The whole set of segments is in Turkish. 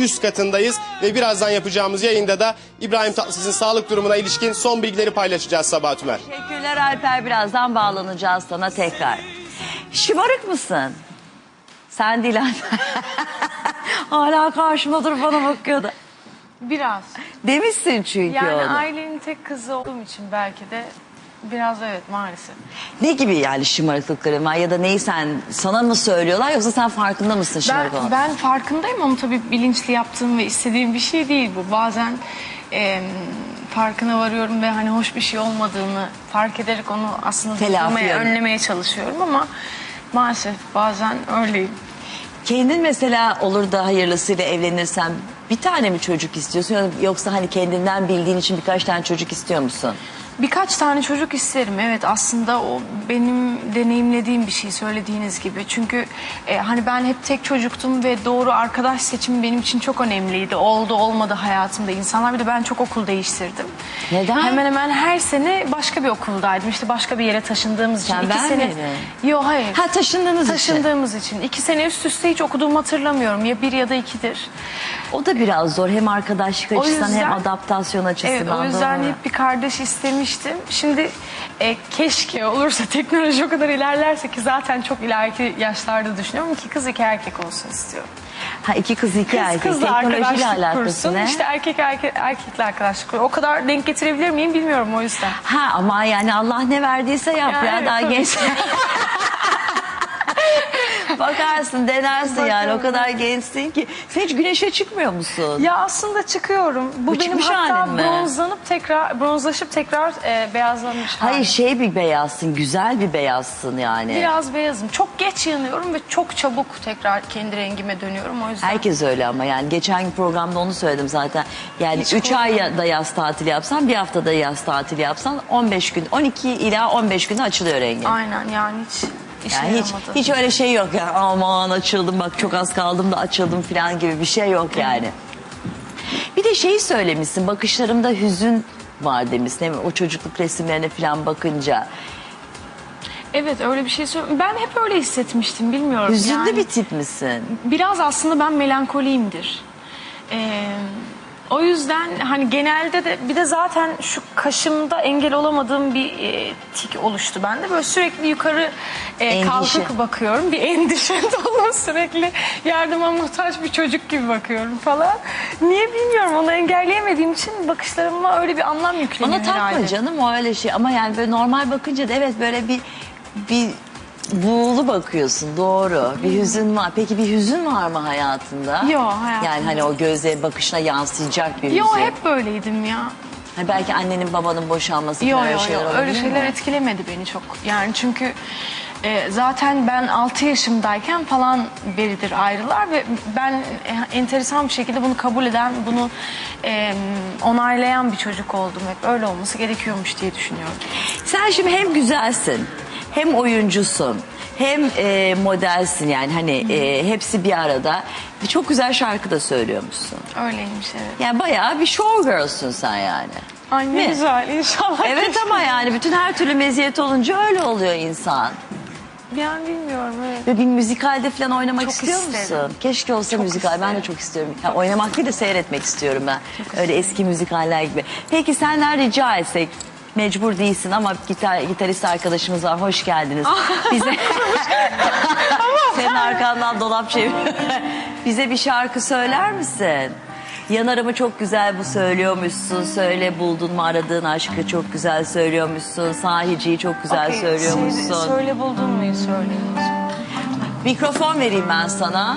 üst katındayız ve birazdan yapacağımız yayında da İbrahim Tatlıses'in sağlık durumuna ilişkin son bilgileri paylaşacağız Sabah Tümer. Teşekkürler Alper. Birazdan bağlanacağız sana tekrar. Şımarık mısın? Sen değil Alper. Hala karşıma durup bana bakıyordu. Biraz. Demişsin çünkü Yani onu. ailenin tek kızı olduğum için belki de biraz evet maalesef. Ne gibi yani şımarıklıkların var ya da neyi sen sana mı söylüyorlar yoksa sen farkında mısın şımarık Ben, olan? ben farkındayım ama tabii bilinçli yaptığım ve istediğim bir şey değil bu. Bazen em, farkına varıyorum ve hani hoş bir şey olmadığını fark ederek onu aslında Telafi yani. önlemeye çalışıyorum ama maalesef bazen öyleyim. Kendin mesela olur da hayırlısıyla evlenirsen bir tane mi çocuk istiyorsun yoksa hani kendinden bildiğin için birkaç tane çocuk istiyor musun? Birkaç tane çocuk isterim. Evet aslında o benim deneyimlediğim bir şey söylediğiniz gibi. Çünkü e, hani ben hep tek çocuktum ve doğru arkadaş seçimi benim için çok önemliydi. Oldu olmadı hayatımda insanlar. Bir de ben çok okul değiştirdim. Neden? Hemen hemen her sene başka bir okuldaydım. İşte başka bir yere taşındığımız için. Sen İki sene... miydin? Yok hayır. Ha taşındığınız için. Taşındığımız için. İki sene üst üste hiç okuduğumu hatırlamıyorum. Ya bir ya da ikidir. O da biraz zor hem arkadaşlık O açısından hem yüzden- adaptasyon açısından. Evet o yüzden doğru. hep bir kardeş istemiştim. Şimdi e, keşke olursa teknoloji o kadar ilerlerse ki zaten çok ileriki yaşlarda düşünüyorum ki kız iki erkek olsun istiyorum. Ha iki kız iki Kız erkek. kızla Teknolojiyle arkadaşlık alakası kursun. ne? İşte erkek erkek erkekle arkadaşlık kursun. O kadar denk getirebilir miyim bilmiyorum o yüzden. Ha ama yani Allah ne verdiyse yap Yani ya daha tabii. genç. Bakarsın denersin yani o kadar gençsin ki. Sen hiç güneşe çıkmıyor musun? Ya aslında çıkıyorum. Bu, Bu benim çıkmış hatta halin mi? bronzlanıp tekrar bronzlaşıp tekrar e, beyazlanmış Hayır halim. şey bir beyazsın güzel bir beyazsın yani. Biraz beyazım. Çok geç yanıyorum ve çok çabuk tekrar kendi rengime dönüyorum. O yüzden Herkes öyle ama yani geçen gün programda onu söyledim zaten. Yani Hiç 3 ay da yaz tatili yapsan bir haftada yaz tatili yapsan 15 gün 12 ila 15 günde açılıyor rengin. Aynen yani hiç işe Yani hiç, yaramadı. hiç öyle şey yok ya aman açıldım bak çok az kaldım da açıldım falan gibi bir şey yok yani. Bir de şeyi söylemişsin bakışlarımda hüzün var demişsin değil mi? O çocukluk resimlerine falan bakınca. Evet öyle bir şey söylüyorum. Ben hep öyle hissetmiştim bilmiyorum. Hüzünlü yani. bir tip misin? Biraz aslında ben melankoliyimdir. Ee, o yüzden hani genelde de bir de zaten şu kaşımda engel olamadığım bir e, tik oluştu bende. Böyle sürekli yukarı e, Endişe. kalkıp bakıyorum. Bir endişe dolu sürekli yardıma muhtaç bir çocuk gibi bakıyorum falan. Niye bilmiyorum onu engelleyemediğim için bakışlarıma öyle bir anlam yükleniyor Ona takma herhalde. canım o öyle şey ama yani böyle normal bakınca da evet böyle bir bir buğulu bakıyorsun doğru bir hüzün var. Peki bir hüzün var mı hayatında? Yok, hayatımda Yani hani o gözle bakışına yansıyacak bir hüzün. Yo hep böyleydim ya. Ha, belki annenin babanın boşanması Yok falan şeyler yok öyle olabilir şeyler mi? etkilemedi beni çok. Yani çünkü e, zaten ben 6 yaşımdayken falan beridir ayrılar ve ben e, enteresan bir şekilde bunu kabul eden, bunu e, onaylayan bir çocuk oldum hep. Öyle olması gerekiyormuş diye düşünüyorum. Sen şimdi hem güzelsin hem oyuncusun hem e, modelsin yani hani e, hepsi bir arada. Çok güzel şarkı da söylüyormuşsun. Öyleymiş evet. Yani bayağı bir showgirl'sün sen yani. Ay ne Mi? güzel inşallah. Evet ama yani bütün her türlü meziyet olunca öyle oluyor insan. Yani bilmiyorum evet. Ve bir müzikalde falan oynamak Çok istiyor isterim. musun? Keşke olsa Çok müzikal. Ben de isterim. çok istiyorum. Yani oynamak değil de seyretmek istiyorum ben. Öyle eski müzikaller gibi. Peki senden rica etsek mecbur değilsin ama gitar, gitarist arkadaşımız var. Hoş geldiniz. Bize Senin arkandan dolap çevir. Bize bir şarkı söyler misin? Yanarımı çok güzel bu söylüyormuşsun. Söyle buldun mu aradığın aşkı çok güzel söylüyormuşsun. Sahiciyi çok güzel Okey, söylüyormuşsun. söyle- Söyle buldun muyu söyle. Mikrofon vereyim ben sana.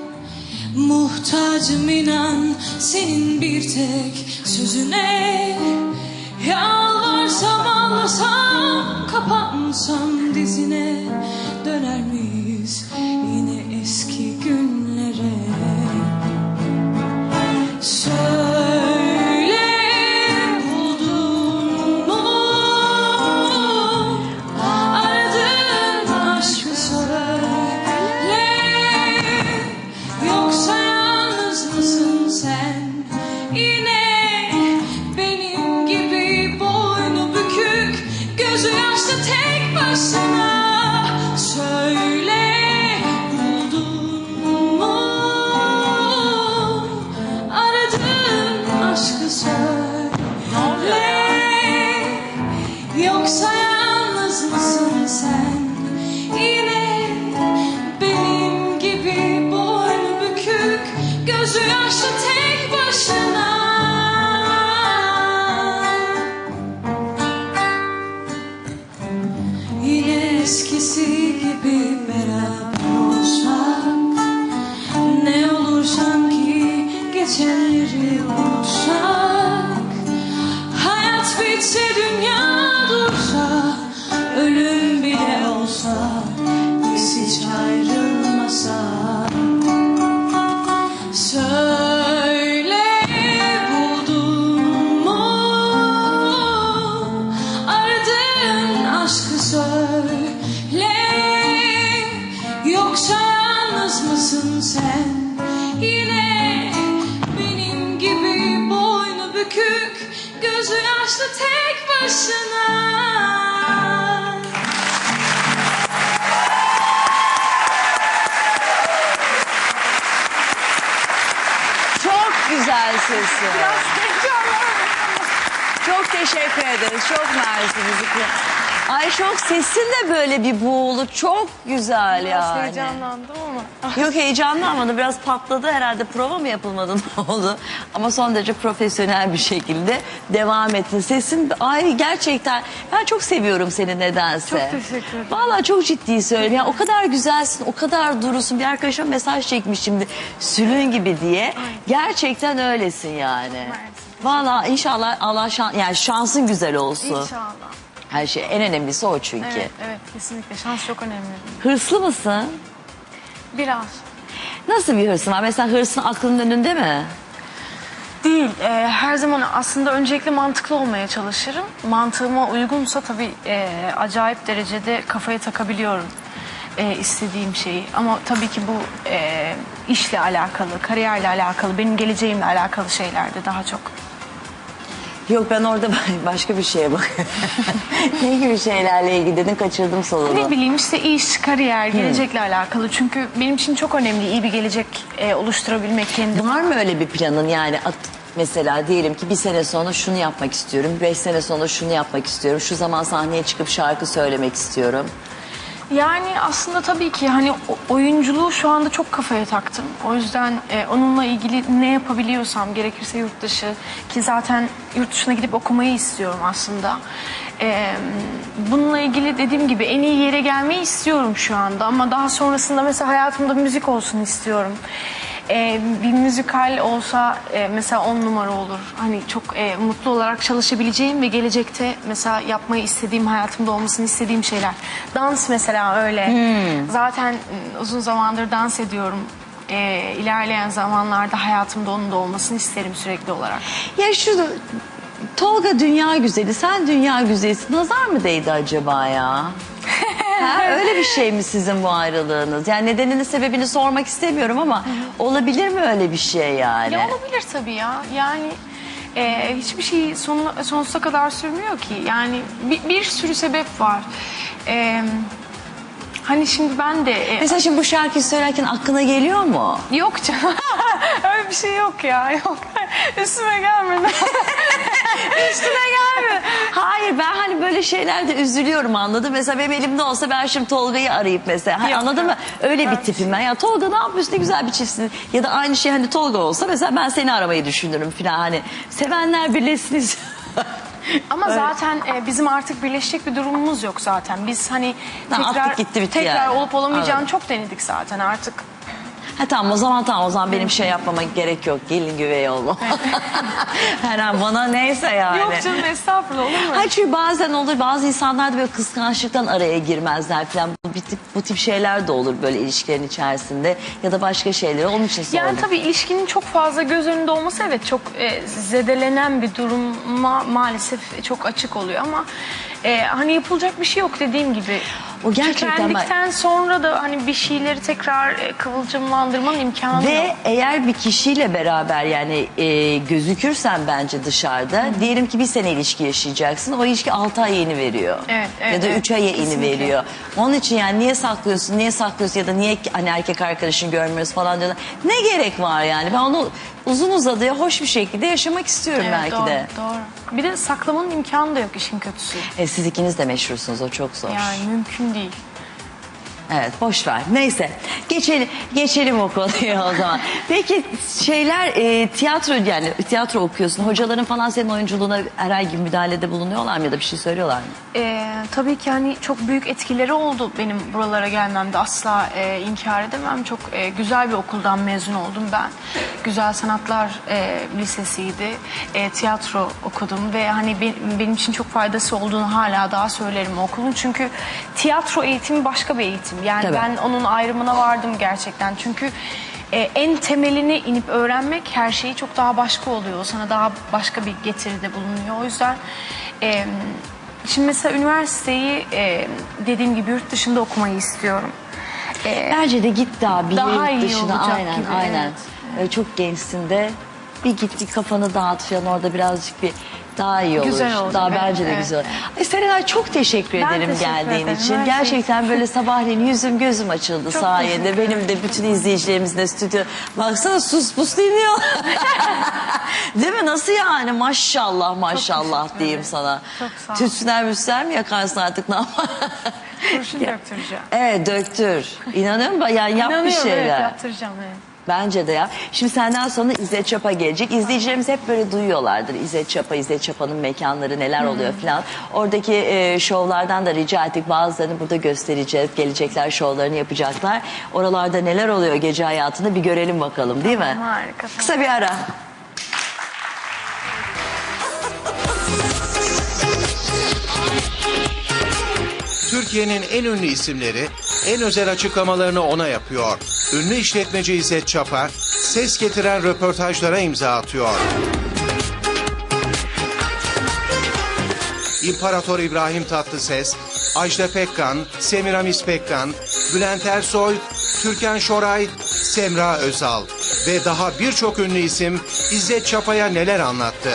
Muhtacım inan senin bir tek sözüne. Yalvarsam ağlasam kapansam dizine Döner miyiz yaşlı tek başına Çok güzel sesi. Çok teşekkür ederiz. Çok mersi müzikle. Ay çok sesin de böyle bir buğulu. Çok güzel Biraz yani. heyecanlandım ama. Yok heyecanlanmadı. Biraz patladı herhalde. Prova mı yapılmadı ne oldu? Ama son derece profesyonel bir şekilde devam ettin. Sesin ay gerçekten ben çok seviyorum seni nedense. Çok teşekkür ederim. Vallahi çok ciddi söylüyorum. Yani o kadar güzelsin, o kadar durusun. Bir arkadaşım mesaj çekmiş şimdi sülün gibi diye. Gerçekten öylesin yani. Vallahi inşallah Allah şan, yani şansın güzel olsun. İnşallah. Her şey en önemlisi o çünkü. Evet, evet kesinlikle. Şans çok önemli. Hırslı mısın? Biraz. Nasıl bir hırsın var? Mesela hırsın aklının önünde mi? Değil. e, her zaman aslında öncelikle mantıklı olmaya çalışırım. Mantığıma uygunsa tabii e, acayip derecede kafaya takabiliyorum e, istediğim şeyi. Ama tabii ki bu e, işle alakalı, kariyerle alakalı, benim geleceğimle alakalı şeylerde daha çok. Yok ben orada başka bir şeye bak. ne gibi şeylerle ilgili dedin kaçırdım sonunu. Ne bileyim işte iş, kariyer, gelecekle alakalı. Çünkü benim için çok önemli iyi bir gelecek e, oluşturabilmek kendim. Var mı öyle bir planın yani at, mesela diyelim ki bir sene sonra şunu yapmak istiyorum. Beş sene sonra şunu yapmak istiyorum. Şu zaman sahneye çıkıp şarkı söylemek istiyorum. Yani aslında tabii ki hani oyunculuğu şu anda çok kafaya taktım. O yüzden e, onunla ilgili ne yapabiliyorsam gerekirse yurt dışı ki zaten yurt dışına gidip okumayı istiyorum aslında. E, bununla ilgili dediğim gibi en iyi yere gelmeyi istiyorum şu anda ama daha sonrasında mesela hayatımda müzik olsun istiyorum. E, bir müzikal olsa e, mesela on numara olur. Hani çok e, mutlu olarak çalışabileceğim ve gelecekte mesela yapmayı istediğim, hayatımda olmasını istediğim şeyler. Dans mesela öyle. Zaten e, uzun zamandır dans ediyorum. E, ilerleyen zamanlarda hayatımda onun da olmasını isterim sürekli olarak. Ya şu Tolga dünya güzeli, sen dünya güzelisin. Nazar mı değdi acaba ya? Ha, öyle bir şey mi sizin bu ayrılığınız? Yani nedenini sebebini sormak istemiyorum ama olabilir mi öyle bir şey yani? Ya olabilir tabii ya. Yani e, hiçbir şey sonuna, sonsuza kadar sürmüyor ki. Yani bir, bir sürü sebep var. E, hani şimdi ben de... e, Mesela şimdi bu şarkıyı söylerken aklına geliyor mu? Yok canım. Öyle bir şey yok ya. Yok. Üstüme gelmedi. Üstüne gelme. Hayır ben hani böyle şeylerde üzülüyorum anladın? Mesela benim elimde olsa ben şimdi Tolga'yı arayıp mesela hani Yok, anladın mı? Öyle bir tipim ben. Ya Tolga ne yapıyorsun ne güzel bir çiftsin. Ya da aynı şey hani Tolga olsa mesela ben seni aramayı düşünürüm falan hani. Sevenler birleşsiniz. Ama zaten e, bizim artık birleşecek bir durumumuz yok zaten. Biz hani Ha, tekrar attık gitti bitti tekrar yani. olup olamayacağını Anladım. çok denedik zaten artık. Ha tamam o zaman tamam o zaman benim şey yapmama gerek yok. Gelin güvey olma. Her an bana neyse yani. Yok canım estağfurullah olur mu? Ha çünkü bazen olur bazı insanlar da böyle kıskançlıktan araya girmezler falan. Bu, bir tip, bu tip şeyler de olur böyle ilişkilerin içerisinde ya da başka şeyleri onun için sordum. Yani tabii ilişkinin çok fazla göz önünde olması evet çok e, zedelenen bir duruma maalesef çok açık oluyor ama e, hani yapılacak bir şey yok dediğim gibi. O gerçekten bak- Tükendikten sonra da hani bir şeyleri tekrar e, kıvılcımlandırmanın imkanı Ve yok. eğer bir kişiyle beraber yani e, gözükürsen bence dışarıda diyelim ki bir sene ilişki yaşayacaksın o ilişki 6 ay yeni veriyor. Evet, evet, ya da evet. 3 ay yeni Kesinlikle. veriyor. Onun için yani niye saklıyorsun niye saklıyorsun ya da niye hani erkek arkadaşını görmüyoruz falan diyorlar. Ne gerek var yani ben onu uzun uzadıya hoş bir şekilde yaşamak istiyorum Evet, belki doğru, de. Doğru. Bir de saklamanın imkanı da yok işin kötüsü. E, siz ikiniz de meşhursunuz o çok zor. Yani mümkün değil. Evet boş ver. Neyse geçelim geçelim o konuya o zaman. Peki şeyler e, tiyatro yani tiyatro okuyorsun. Hocaların falan senin oyunculuğuna herhangi bir müdahalede bulunuyorlar mı ya da bir şey söylüyorlar mı? Ee, tabii ki hani çok büyük etkileri oldu benim buralara gelmemde asla e, inkar edemem. Çok e, güzel bir okuldan mezun oldum ben. Güzel Sanatlar e, Lisesi'ydi. E, tiyatro okudum ve hani be- benim için çok faydası olduğunu hala daha söylerim o okulun. Çünkü tiyatro eğitimi başka bir eğitim. Yani Tabii. ben onun ayrımına vardım gerçekten. Çünkü e, en temeline inip öğrenmek her şeyi çok daha başka oluyor. Sana daha başka bir getiride bulunuyor. O yüzden e, şimdi mesela üniversiteyi e, dediğim gibi yurt dışında okumayı istiyorum. E, Bence de git daha bir Daha yurt iyi dışına olacak aynen gibi, aynen. evet. Öyle çok gençsin de bir git bir kafanı dağıt falan orada birazcık bir daha iyi olur. Güzel olur, Daha evet, bence de evet. güzel olur. Ay Serenay çok teşekkür Ben ederim teşekkür geldiğin ederim, için. her şey Gerçekten böyle sabahleyin yüzüm gözüm açıldı Çok sayende. Benim de bütün izleyicilerimiz de stüdyo. Baksana sus pus dinliyor. Değil mi? Nasıl yani? Maşallah maşallah teşekkür diyeyim ederim. sana. Çok sağ ol. Tütsüler müsler mi yakarsın artık ne yapar? kurşun döktüreceğim. evet döktür. İnanıyorum? Yani yap bir şeyler. evet yaptıracağım evet. Bence de ya. Şimdi senden sonra İzzet Çapa gelecek. İzleyicilerimiz hep böyle duyuyorlardır. İzzet Çapa, İzzet Çapa'nın mekanları neler oluyor falan. Oradaki e, şovlardan da rica ettik. Bazılarını burada göstereceğiz. Gelecekler şovlarını yapacaklar. Oralarda neler oluyor gece hayatında bir görelim bakalım değil mi? Harika. Kısa bir ara. Türkiye'nin en ünlü isimleri en özel açıklamalarını ona yapıyor. Ünlü işletmeci İzzet Çapa ses getiren röportajlara imza atıyor. İmparator İbrahim Tatlıses, Ajda Pekkan, Semiramis Pekkan, Bülent Ersoy, Türkan Şoray, Semra Özal ve daha birçok ünlü isim İzzet Çapa'ya neler anlattı.